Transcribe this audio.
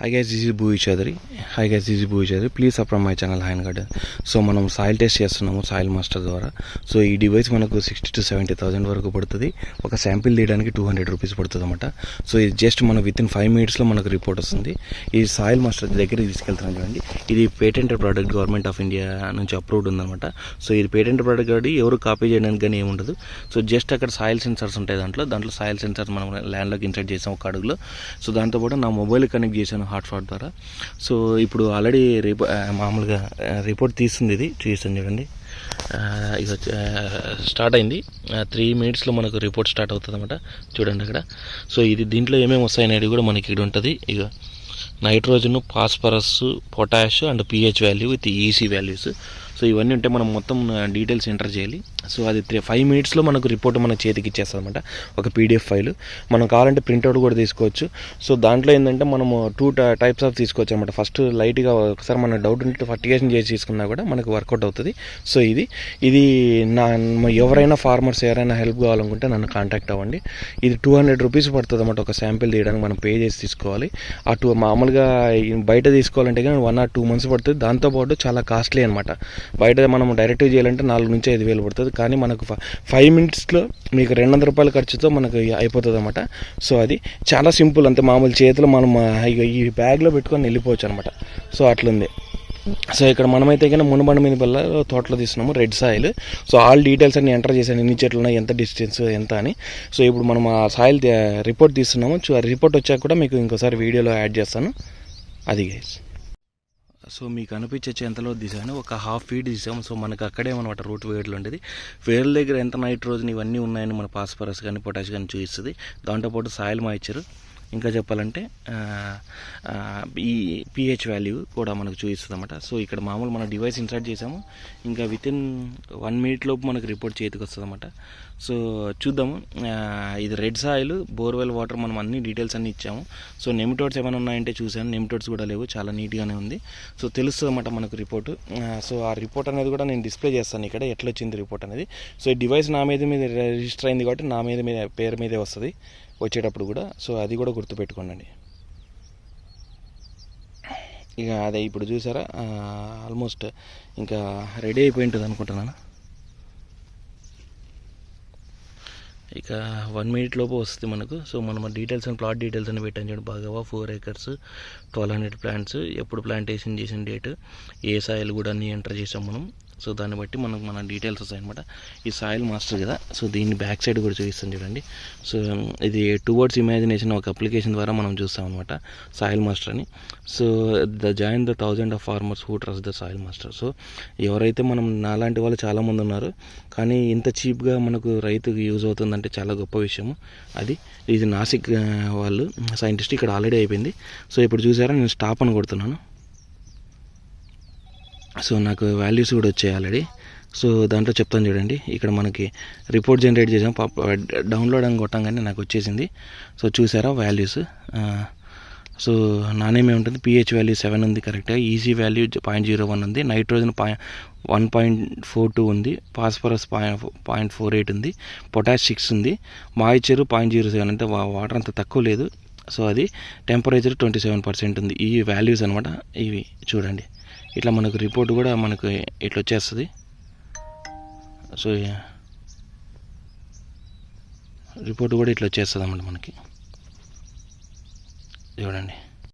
Hi guys is Bhui Chaudhary hi guys is Bhui Chaudhary please subscribe my channel hand garden so మనం soil test చేస్తున్నాము soil master ద్వారా. So ఈ device మనకు sixty to seventy thousand వరకు పడుతుంది. ఒక sample తీయడానికి two hundred rupees పడుతుంది అనమాట సో ఇది జస్ట్ మనం విత్ ఇన్ ఫైవ్ మినిట్స్లో మనకు రిపోర్ట్ వస్తుంది. ఈ సాయిల్ మాస్టర్ దగ్గరికి తీసుకెళ్తున్నాం చూడండి. ఇది patent product government of India నుంచి అప్రూవ్డ్ ఉందన్నమాట. సో ఇది పేటెంట్ ప్రోడక్ట్ కాబట్టి ఎవరు కాపీ చేయడానికి కానీ ఏముండదు. సో జస్ట్ అక్కడ సాయిల్ సెన్సర్స్ ఉంటాయి దాంట్లో. దాంట్లో సాయిల్ సెన్సర్స్ మనం ల్యాండ్లోకి ఇన్సర్ట్ చేసాం ఒక అడుగులో. సో దాంతోపాటు నా మొబైల్ కనెక్ట్ చేశాను. హాట్స్పాట్ ద్వారా. సో ఇప్పుడు ఆల్రెడీ రిపో మామూలుగా రిపోర్ట్ తీస్తుంది ఇది. చూస్తాను చూడండి. ఇది స్టార్ట్ అయింది. త్రీ మినిట్స్లో మనకు రిపోర్ట్ స్టార్ట్ అవుతుంది అనమాట చూడండి అక్కడ. సో ఇది దీంట్లో ఏమేమి వస్తాయనేది కూడా మనకి ఇక్కడ ఉంటుంది. ఇక nitrogen phosphorus potash and pH value with EC values. So ఇవన్నీ ఉంటే మనం మొత్తం డీటెయిల్స్ ఎంటర్ చేయాలి. సో అది త్రీ ఫైవ్ మినిట్స్లో మనకు రిపోర్ట్ మన చేతికి ఇచ్చేస్తుంది అనమాట ఒక పీడిఎఫ్ ఫైల్ మనం కావాలంటే ప్రింట్అవుట్ కూడా తీసుకోవచ్చు. సో దాంట్లో ఏంటంటే మనము టూ టైప్స్ ఆఫ్ తీసుకోవచ్చు అనమాట ఫస్ట్ లైట్గా ఒకసారి మన డౌట్ ఉంటే ఫర్టిగేషన్ చేసి తీసుకున్నా కూడా మనకు వర్కౌట్ అవుతుంది. సో ఇది ఇది నా ఎవరైనా ఫార్మర్స్ ఎవరైనా హెల్ప్ కావాలనుకుంటే నన్ను కాంటాక్ట్ అవ్వండి. ఇది టూ హండ్రెడ్ రూపీస్ పడుతుంది అనమాట ఒక శాంపిల్ తీయడానికి. మనం పే చేసి తీసుకోవాలి. ఆ టూ మామూలుగా బయట తీసుకోవాలంటే కానీ వన్ ఆర్ టూ మంత్స్ పడుతుంది. దాంతోపాటు చాలా కాస్ట్లీ అనమాట బయట మనం డైరెక్ట్ చేయాలంటే నాలుగు నుంచి ఐదు వేలు పడుతుంది. కానీ మనకు ఫైవ్ మినిట్స్లో మీకు రెండు వందల రూపాయల ఖర్చుతో మనకు అయిపోతుంది అనమాట సో అది చాలా సింపుల్ అంతే. మామూలు చేతిలో మనం ఈ బ్యాగ్లో పెట్టుకొని వెళ్ళిపోవచ్చు అనమాట సో అట్లుంది. సో ఇక్కడ మనమైతే కానీ మునబండ మీద వల్ల తోటలో తీసుకున్నాము red soil so all details అన్ని ఎంటర్ చేశాను. ఎన్ని చెట్లు ఉన్నాయి ఎంత డిస్టెన్స్ ఎంత అని. సో ఇప్పుడు మనం ఆ సాయిల్ రిపోర్ట్ తీస్తున్నాము. చూ- రిపోర్ట్ వచ్చాక కూడా మీకు ఇంకోసారి వీడియోలో యాడ్ చేస్తాను. అది గైస్ సో మీకు అనిపించే ఎంతలో తీసాను ఒక హాఫ్ ఫీట్ తీసాము సో మనకు అక్కడే అనమాట రూట్ వేర్లు ఉండేది. వేర్ల దగ్గర ఎంత నైట్రోజన్ ఇవన్నీ ఉన్నాయని మన పాస్పరస్ కానీ పొటాష్ కానీ చూపిస్తుంది. దాంతోపాటు సాయిల్ మాయిచర్ ఇంకా చెప్పాలంటే ఈ పిహెచ్ వాల్యూ కూడా మనకు చూపిస్తుంది అనమాట సో ఇక్కడ మామూలు మన డివైస్ ఇన్సర్ట్ చేసాము. ఇంకా విత్ ఇన్ వన్ మినిట్ లోపు మనకు రిపోర్ట్ చేతికి వస్తుంది అనమాట సో చూద్దాము. ఇది రెడ్ సాయిల్ బోర్వెల్ వాటర్ మనం అన్ని డీటెయిల్స్ అన్నీ ఇచ్చాము. సో నెమిటోడ్స్ ఏమైనా ఉన్నాయంటే చూసాను నెమిటోడ్స్ కూడా లేవు. చాలా నీట్గానే ఉంది. సో తెలుస్తుంది అనమాట మనకు రిపోర్ట్ సో ఆ రిపోర్ట్ అనేది కూడా నేను డిస్ప్లే చేస్తాను ఇక్కడ. ఎట్లా వచ్చింది రిపోర్ట్ అనేది. సో ఈ డివైస్ నా మీద మీద రిజిస్టర్ అయింది కాబట్టి నా మీద మీద పేరు మీదే వస్తుంది. వచ్చేటప్పుడు కూడా సో అది కూడా గుర్తుపెట్టుకోండి ఇక అదే ఇప్పుడు చూసారా ఆల్మోస్ట్ ఇంకా రెడీ అయిపోయి ఉంటుంది అనుకుంటున్నాను ఇక వన్ మినిట్ లోపు వస్తుంది మనకు. సో మనం డీటెయిల్స్ అని ప్లాట్ డీటెయిల్స్ అని పెట్టాను చూడండి బాగా. Four acres twelve hundred plants ఎప్పుడు ప్లాంటేషన్ చేసిన డేట్ ఏ సాయిల్ కూడా అన్నీ ఎంటర్ చేసాం మనం. సో దాన్ని బట్టి మనకు మన డీటెయిల్స్ వస్తాయి అనమాట ఈ సాయిల్ మాస్టర్ కదా సో దీన్ని బ్యాక్ సైడ్ కూడా చూపిస్తాను చూడండి. సో ఇది టువర్డ్స్ ఇమాజినేషన్ ఒక అప్లికేషన్ ద్వారా మనం చూస్తాం అనమాట సాయిల్ మాస్టర్ అని. So the join the thousand of farmers who trust the soil master. So ఎవరైతే మనం నాలాంటి వాళ్ళు చాలామంది ఉన్నారు కానీ ఇంత చీప్గా మనకు రైతుకు యూజ్ అవుతుందంటే చాలా గొప్ప విషయము. అది ఇది నాసిక్ వాళ్ళు సైంటిస్ట్ ఇక్కడ ఆల్రెడీ అయిపోయింది. సో ఇప్పుడు చూసారా నేను స్టాప్ అని కొడుతున్నాను. సో నాకు వాల్యూస్ కూడా వచ్చాయి ఆల్రెడీ. సో దాంట్లో చెప్తాను చూడండి. ఇక్కడ మనకి రిపోర్ట్ జనరేట్ చేసాం. డౌన్లోడ్ అని కొట్టంగానే నాకు వచ్చేసింది. సో చూసారా వాల్యూస్? సో నానేమే ఉంటుంది పిహెచ్ వాల్యూ సెవెన్ ఉంది కరెక్ట్గా EC value point zero one ఉంది. Nitrogen point one point four two ఉంది. Phosphorus point point four eight ఉంది. పొటాష్ సిక్స్ ఉంది. మాయిచర్ పాయింట్ జీరో సెవెన్ అంటే వాటర్ అంత తక్కువ లేదు. సో అది టెంపరేచర్ ట్వంటీ సెవెన్ పర్సెంట్ ఉంది. ఈ వాల్యూస్ అనమాట ఇవి చూడండి. ఇట్లా మనకు రిపోర్ట్ కూడా మనకు ఇట్లా వచ్చేస్తుంది సో రిపోర్ట్ కూడా ఇట్లా వచ్చేస్తుంది అన్నమాట మనకి. చూడండి.